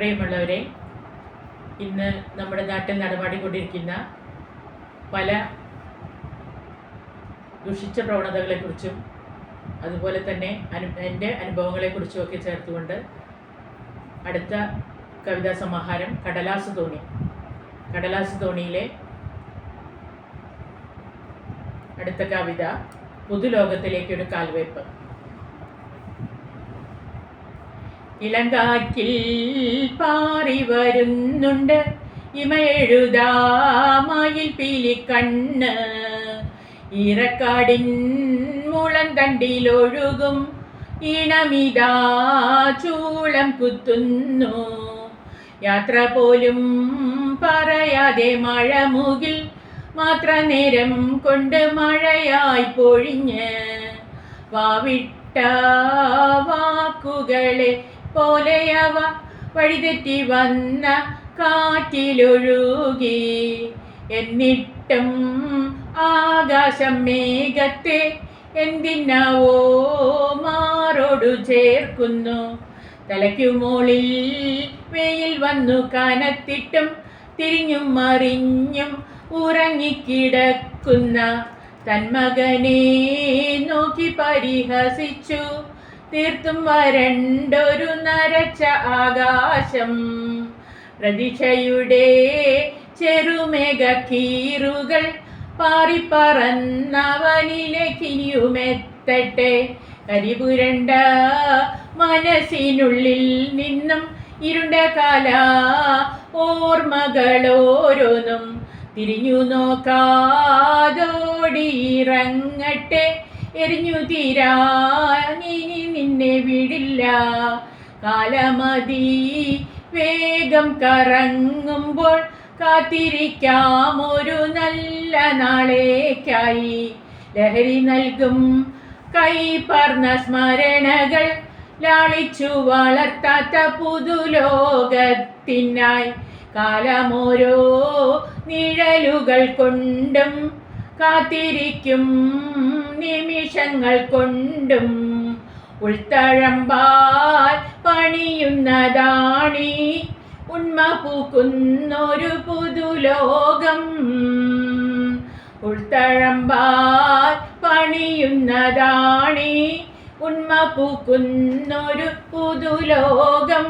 പ്രിയമുള്ളവരെ ഇന്ന് നമ്മുടെ നാട്ടിൽ നടപാടിക്കൊണ്ടിരിക്കുന്ന പല ദുഷിച്ച പ്രവണതകളെക്കുറിച്ചും അതുപോലെ തന്നെ അനു എന്റെ അനുഭവങ്ങളെക്കുറിച്ചും ഒക്കെ ചേർത്തുകൊണ്ട് അടുത്ത കവിതാ സമാഹാരം കടലാസ് തോണി. കടലാസ് തോണിയിലെ അടുത്ത കവിത പുതുലോകത്തിലേക്കൊരു കാൽവയ്പ് ഇളങ്കാറ്റിൽ പാറി വരുന്നുണ്ട്. ഇമയെഴുതാമയിൽ പീലിക്കണ്ണ്. ഇറക്കാടിൻ മുളം തണ്ടിലൊഴുകും ഇണമിതാ ചൂളം കുത്തുന്നു. യാത്ര പോലും പറയാതെ മഴ മുകിൽ മാത്ര നേരം കൊണ്ട് മഴയായി പൊഴിഞ്ഞ്. വാവിട്ട വാക്കുകളെ പോലെയവ വഴിതെറ്റി വന്ന കാറ്റിലൊഴുകി. എന്നിട്ടും ആകാശം മേഘത്തെ എന്തിനാവോ മാറോടു ചേർക്കുന്നു. തലയ്ക്കുമോളിൽ വെയിൽ വന്നു കനത്തിട്ടും തിരിഞ്ഞും മറിഞ്ഞും ഉറങ്ങിക്കിടക്കുന്ന തന്മകനെ നോക്കി പരിഹസിച്ചു. തീർത്തും വരണ്ടൊരു നരച്ച ആകാശം. പ്രതിഷയുടെ ചെറുമേഘ കീറുകൾ പാറിപ്പറന്നവനിലേക്കിനിയുമെത്തട്ടെ കരിപുരണ്ട മനസ്സിനുള്ളിൽ നിന്നും ഇരുണ്ട കാല ഓർമ്മകളോരോന്നും തിരിഞ്ഞു നോക്കാതോടിയിറങ്ങട്ടെ. എരിഞ്ഞു തീരാനിനി നിന്നെ വിടില്ല. കാലമതി വേഗം കറങ്ങുമ്പോൾ കാത്തിരിക്കാം. ഒരു നല്ല നാളേക്കായി ലഹരി നൽകും. കൈ പറഞ്ഞ സ്മരണകൾ ലാളിച്ചു വളർത്താത്ത പുതുലോകത്തിനായി കാലമോരോ നിഴലുകൾ കൊണ്ടും കാത്തിരിക്കും. നിമിഷങ്ങൾ കൊണ്ടും ഉൾത്തഴമ്പാൽ പണിയുന്നതാണീ. ഉണ്മ പൂക്കുന്നൊരു പുതുലോകം. ഉൾത്തഴമ്പാൽ പണിയുന്നതാണീ. ഉണ്മ പൂക്കുന്നൊരു പുതുലോകം.